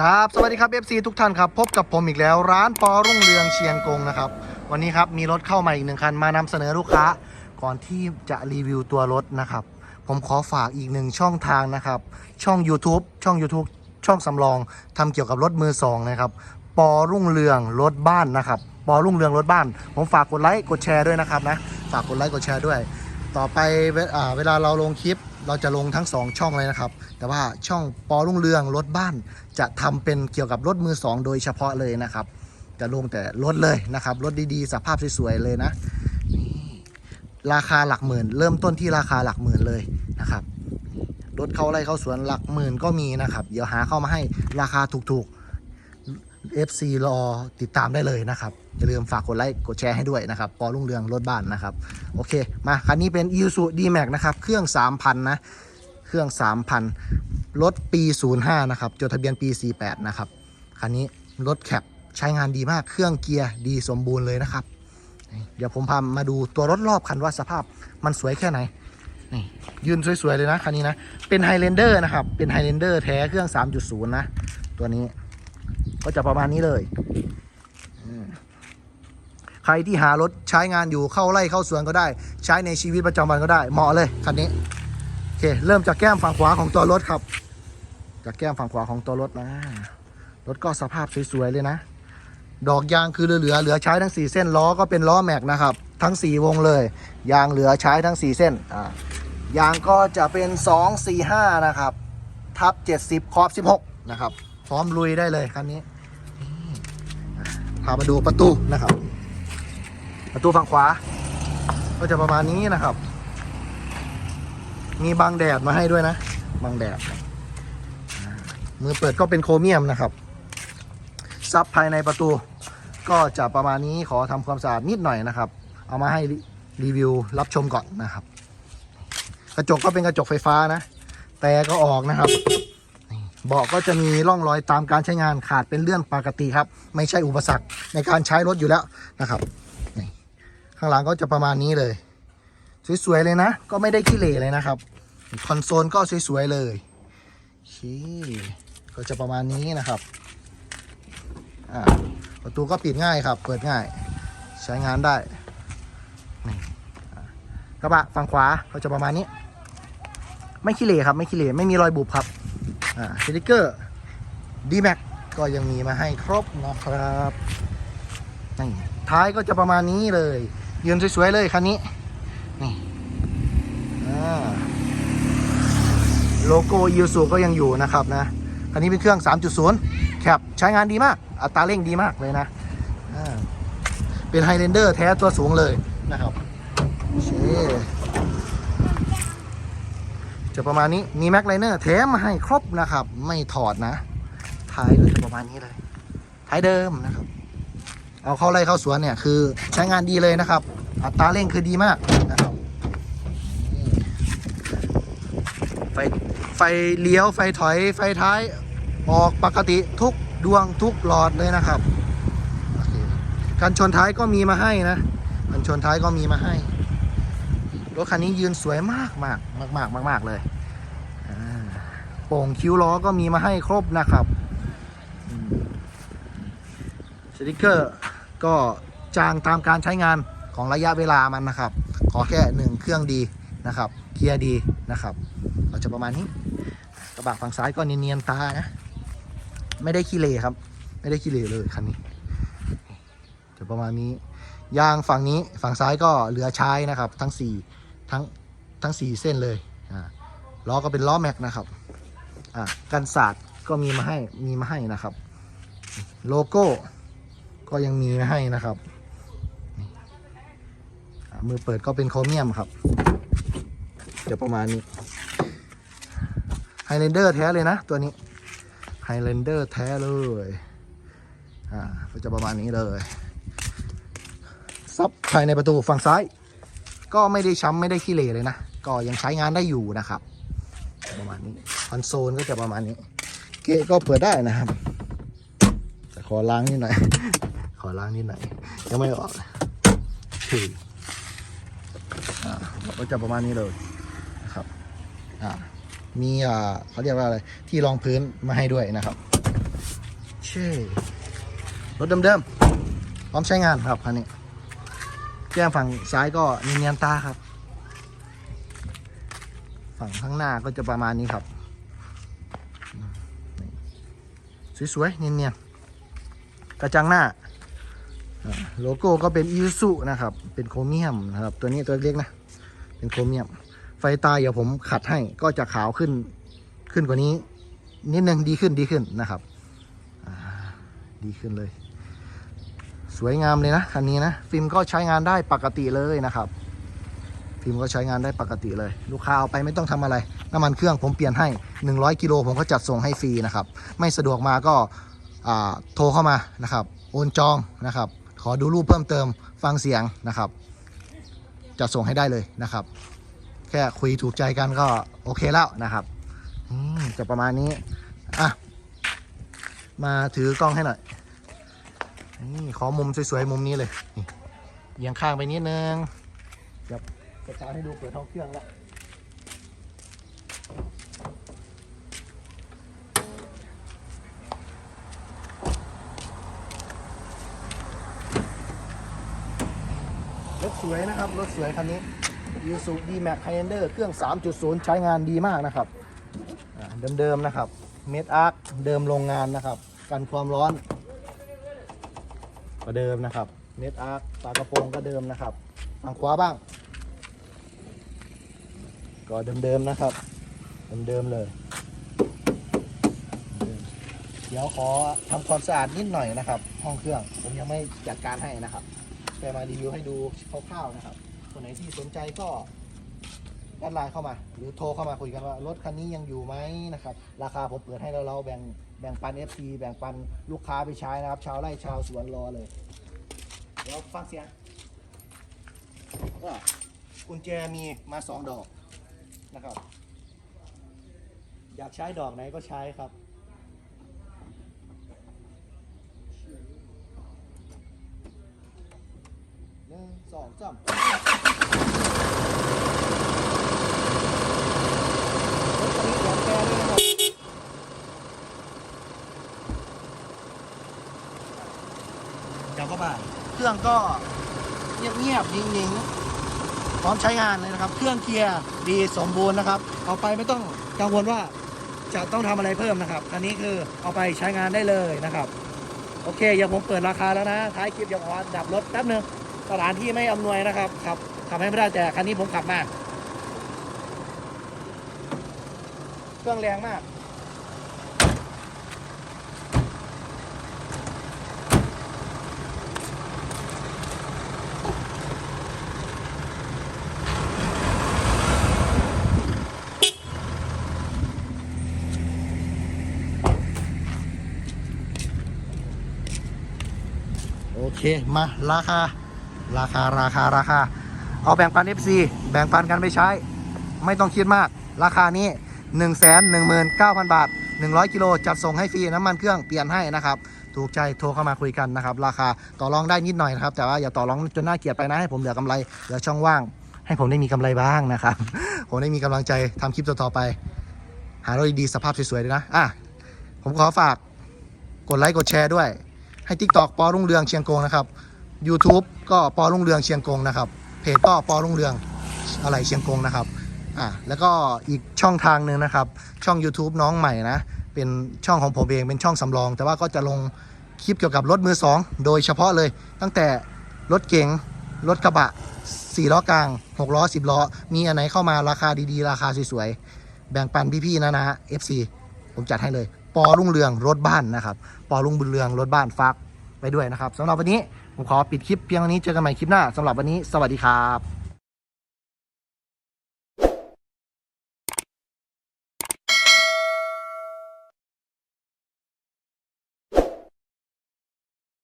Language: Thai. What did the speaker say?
ครับสวัสดีครับ FC ทุกท่านครับ พบกับผมอีกแล้ว ร้านปอรุ่งเรืองเชียงกงนะครับ วันนี้ครับมีรถเข้ามาอีกหนึ่งคันมานำเสนอลูกค้า ก่อนที่จะรีวิวตัวรถนะครับ ผมขอฝากอีกหนึ่งช่องทางนะครับ ช่อง YouTube ช่อง YouTube ช่องสำรองทำเกี่ยวกับรถมือสองนะครับปอรุ่งเรืองรถบ้านนะครับปอรุ่งเรืองรถบ้าน ผมฝากกดไลค์กดแชร์ด้วยนะครับนะฝากกดไลค์กดแชร์ด้วย ต่อไปเวลาเราลงคลิปเราจะลงทั้ง 2 ช่องเลยนะครับ แต่ว่าช่องปอรุ่งเรืองรถบ้าน จะทำเป็นเกี่ยวกับรถมือ 2 โดยเฉพาะเลยนะครับ จะลงแต่รถเลยนะครับ รถดีๆ สภาพสวยๆเลยนะ ราคาหลักหมื่น เริ่มต้นที่ราคาหลักหมื่นเลยนะครับ รถเข้าไร่เข้าสวนหลักหมื่นก็มีนะครับ เดี๋ยวหาเข้ามาให้ราคาถูกๆ FC รอติดตามได้เลยนะครับ อย่าลืมฝากกดไลค์กดแชร์ให้ด้วยนะครับ ปอรุ่งเรืองรถบ้านนะครับ โอเค มาคันนี้เป็น i s u d m a x นะครับ เครื่อง 3,000 นะ เครื่อง 3,000 รถปี 05 นะครับ จดทะเบียนปี 48 นะครับ คันนี้รถแคปใช้งานดีมาก เครื่องเกียร์ดีสมบูรณ์เลยนะครับ เดี๋ยวผมพามาดูตัวรถรอบคันว่าสภาพมันสวยแค่ไหนนี่ยืนสวยๆเลยนะคันนี้นะ เป็น Highlander นะครับ เป็น Highlander แท้เครื่อง 3.0 นะ ตัวนี้ ก็จะประมาณนี้เลยใครที่หารถใช้งานอยู่เข้าไร่เข้าสวนก็ได้ ใช้ในชีวิตประจำวันก็ได้ เหมาะเลยคันนี้โอเคเริ่มจากแก้มฝั่งขวาของตัวรถครับ จากแก้มฝั่งขวาของตัวรถนะรถก็สภาพสวยๆเลยนะ ดอกยางคือเหลือๆเหลือใช้ทั้ง 4 เส้นล้อก็เป็นล้อแม็กนะครับ ทั้ง 4 วงเลย ยางเหลือใช้ทั้ง 4 เส้นอ่ายางก็จะเป็น 2 4 5 นะครับ ทับ 70ครอบ 16 นะครับ พร้อมลุยได้เลยคันนี้ พามาดูประตูนะครับ ประตูฝั่งขวา ก็จะประมาณนี้นะครับ มีบังแดดมาให้ด้วยนะบังแดด มือเปิดก็เป็นโครเมียมนะครับ ซับภายในประตู ก็จะประมาณนี้ขอทำความสะอาดนิดหน่อยนะครับ เอามาให้รีวิวรับชมก่อนนะครับ กระจกก็เป็นกระจกไฟฟ้านะ แต่ก็ออกนะครับ เบาะก็จะมีร่องรอยตามการใช้งานขาดเป็นเรื่องปกติครับ ไม่ใช่อุปสรรคในการใช้รถอยู่แล้วนะครับข้างหลังก็จะประมาณนี้เลย สวยๆเลยนะ ก็ไม่ได้ขี้เหร่เลยนะครับคอนโซลก็สวยๆเลยก็จะประมาณนี้นะครับประตูก็ปิดง่ายครับ เปิดง่ายใช้งานได้นี่กระบะฝั่งขวาก็จะประมาณนี้ ไม่ขี้เหร่ครับ ไม่ขี้เหร่ไม่มีรอยบุบครับ อ่าสติกเกอร์ d m a x ก็ยังมีมาให้ครบนะครับนี่ท้ายก็จะประมาณนี้เลย ยืนสวยๆเลยคันนี้ นี่โลโก้ยูสุก็ยังอยู่นะครับนะ คันนี้เป็นเครื่อง 3.0 แคปใช้งานดีมาก อัตราเร่งดีมากเลยนะ เป็นไฮเ l นเดอร์แท้ตัวสูงเลยนะครับโอเค จะประมาณนี้มีแม็กไลเนอร์แถมมาให้ครบนะครับ ไม่ถอดนะท้ายก็จะประมาณนี้เลยท้ายเดิมนะครับ เอาเข้าไร่เข้าสวนเนี่ยคือใช้งานดีเลยนะครับ อัตราเร่งคือดีมากนะครับไฟไฟเลี้ยวไฟถอยไฟท้ายออกปกติทุกดวงทุกหลอดเลยนะครับกันชนท้ายก็มีมาให้นะกันชนท้ายก็มีมาให้ รถคันนี้ยืนสวยมากมากมากมากมากมากเลยโป่งคิ้วล้อก็มีมาให้ครบนะครับสติกเกอร์ก็จางตามการใช้งานของระยะเวลามันนะครับ ขอแค่หนึ่งเครื่องดีนะครับเกียร์ดีนะครับก็จะประมาณนี้กระบะฝั่งซ้ายก็เนียนๆตานะไม่ได้ขี้เหร่ครับ ไม่ได้ขี้เหร่เลยคันนี้จะประมาณนี้ยางฝั่งนี้ฝั่งซ้ายก็เหลือใช้นะครับ ทั้งสี่ ทั้งทั้งสี่เส้นเลยอ่าล้อก็เป็นล้อแม็กนะครับอ่ากันศาสตร์ก็มีมาให้มีมาให้นะครับ โลโก้ก็ยังมีมาให้นะครับ มือเปิดก็เป็นโครเมียมครับจะประมาณนี้ไฮเลนเดอร์แท้เลยนะ ตัวนี้ไฮเลนเดอร์แท้เลยอ่าก็จะประมาณนี้เลยซับภายในประตูฝั่งซ้าย ก็ไม่ได้ช้ำไม่ได้ขี้เหร่เลยนะ ก็ยังใช้งานได้อยู่นะครับ ประมาณนี้คอนโซลก็จะประมาณนี้เกะก็เปิดได้นะครับ แต่ขอล้างนิดหน่อย ขอล้างนิดหน่อยยังไม่ออกคืออก็จะประมาณนี้เลยนะครับมีอ่าเขาเรียกว่าอะไรที่รองพื้นมาให้ด้วยนะครับเช่รถเดิมๆพร้อมใช้งานครับคันนี้ แก้มฝั่งซ้ายก็เนียนๆตาครับ ฝั่งข้างหน้าก็จะประมาณนี้ครับ สวยๆเนียนๆกระจังหน้า โลโก้ก็เป็นอีซูนะครับ เป็นโครเมียมนะครับ ตัวนี้ตัวเล็กนะ เป็นโครเมียม ไฟตาเดี๋ยวผมขัดให้ก็จะขาวขึ้นขึ้นกว่านี้ นิดนึงดีขึ้นดีขึ้นนะครับ ดีขึ้นเลย วยงามเลยนะคันนี้นะฟิล์มก็ใช้งานได้ปกติเลยนะครับ ฟิล์มก็ใช้งานได้ปกติเลย ลูกค้าเอาไปไม่ต้องทำอะไร น้ำมันเครื่องผมเปลี่ยนให้ 100กิโลผมก็จัดส่งให้ฟรีนะครับ ไม่สะดวกมาก็โทรเข้ามานะครับโอนจองนะครับ ขอดูรูปเพิ่มเติมฟังเสียงนะครับ จัดส่งให้ได้เลยนะครับ แค่คุยถูกใจกันก็โอเคแล้วนะครับอืมจะประมาณนี้อะมาถือกล้องให้หน่อย นี่ขอมุมสวยๆมุมนี้เลยนี่เอียงข้างไปนิดนึงเดี๋ยวจะจาให้ดูเปิดท้องเครื่องแล้วรถสวยนะครับ รถสวยคันนี้ยูสุดีแม็กไฮเอนเดอร์เครื่อง 3.0 ใช้งานดีมากนะครับ เดิมๆนะครับ เมดอาร์คเดิมโรงงานนะครับ กันความร้อน ก็เดิมนะครับ เน็ตอาร์คฝากระโปรงก็เดิมนะครับฝั่งขวาบ้าง ก็เดิมๆนะครับ เดิมๆเลยเดี๋ยวขอทำความสะอาดนิดหน่อยนะครับ ห้องเครื่องผมยังไม่จัดการให้นะครับแค่มารีวิวให้ดูคร่าวๆนะครับคนไหนที่สนใจก็แอดไลน์เข้ามา หรือโทรเข้ามาคุยกันว่า รถคันนี้ยังอยู่ไหมนะครับ ราคาผมเปิดให้เราเราแบ่ง แบ่งปัน FC แบ่งปันลูกค้าไปใช้นะครับ ชาวไร่ชาวสวนรอเลย เดี๋ยวฟังเสียงก็กุญแจมีมาสองดอกนะครับ อยากใช้ดอกไหนก็ใช้ครับ หนึ่งสองสามรถคันนี้ยางแก้ด้วยนะครับกลับเข้าบ้านเค รื่องก็เงียบๆนิ่งๆพร้อมใช้งานเลยนะครับ เครื่องเกียร์ดีสมบูรณ์นะครับ เอาไปไม่ต้องกังวลว่าจะต้องทำอะไรเพิ่มนะครับ อันนี้คือเอาไปใช้งานได้เลยนะครับ โอเคเดี๋ยวผมเปิดราคาแล้วนะ ท้ายคลิปเดี๋ยวขอดับรถแป๊บนึงสถานที่ไม่อำนวยนะครับขับขับให้ไม่ได้แต่คันนี้ผมขับมา เครื่องแรงมาก เคมาราคา ราคาราคาราคา เอาแบ่งปัน FC แบ่งปันกันไปใช้ ไม่ต้องคิดมาก ราคานี้ 1 1 9 0 0 0 บาท 100 กิโลจัดส่งให้ฟรีน้ำมันเครื่องเปลี่ยนให้นะครับถูกใจโทรเข้ามาคุยกันนะครับ ราคาต่อรองได้นิดหน่อยนะครับ แต่ว่าอย่าต่อรองจนน่าเกลียดไปนะให้ผมเหลือกำไรเหลือช่องว่าง ให้ผมได้มีกำไรบ้างนะครับ ผมได้มีกำลังใจทำคลิปต่อๆไป หารถดีๆสภาพสวยๆเลยนะอะผมขอฝากกดไลค์กดแชร์ด้วย ให้ TikTok ปอรุ่งเรืองเชียงกงนะครับ YouTube ก็ปอรุ่งเรืองเชียงกงนะครับ เพจก็ปอรุ่งเรืองอะไรเชียงกงนะครับอะแล้วก็อีกช่องทางหนึ่งนะครับ ช่อง YouTube น้องใหม่นะ เป็นช่องของผมเองเป็นช่องสำรอง แต่ว่าก็จะลงคลิปเกี่ยวกับรถมือสองโดยเฉพาะเลย ตั้งแต่รถเก๋งรถกระบะ4ล้อกลาง6ล้อ10ล้อ มีอันไหนเข้ามาราคาดีๆ ราคาสวยๆ แบ่งปันพี่ๆนะนะ FC ผมจัดให้เลย ปอรุ่งเรืองรถบ้านนะครับ ปอรุ่งบุญเรืองรถบ้านฟักไปด้วยนะครับสำหรับวันนี้ผมขอปิดคลิปเพียงเท่านี้เจอกันใหม่คลิปหน้าสำหรับวันนี้สวัสดีครับ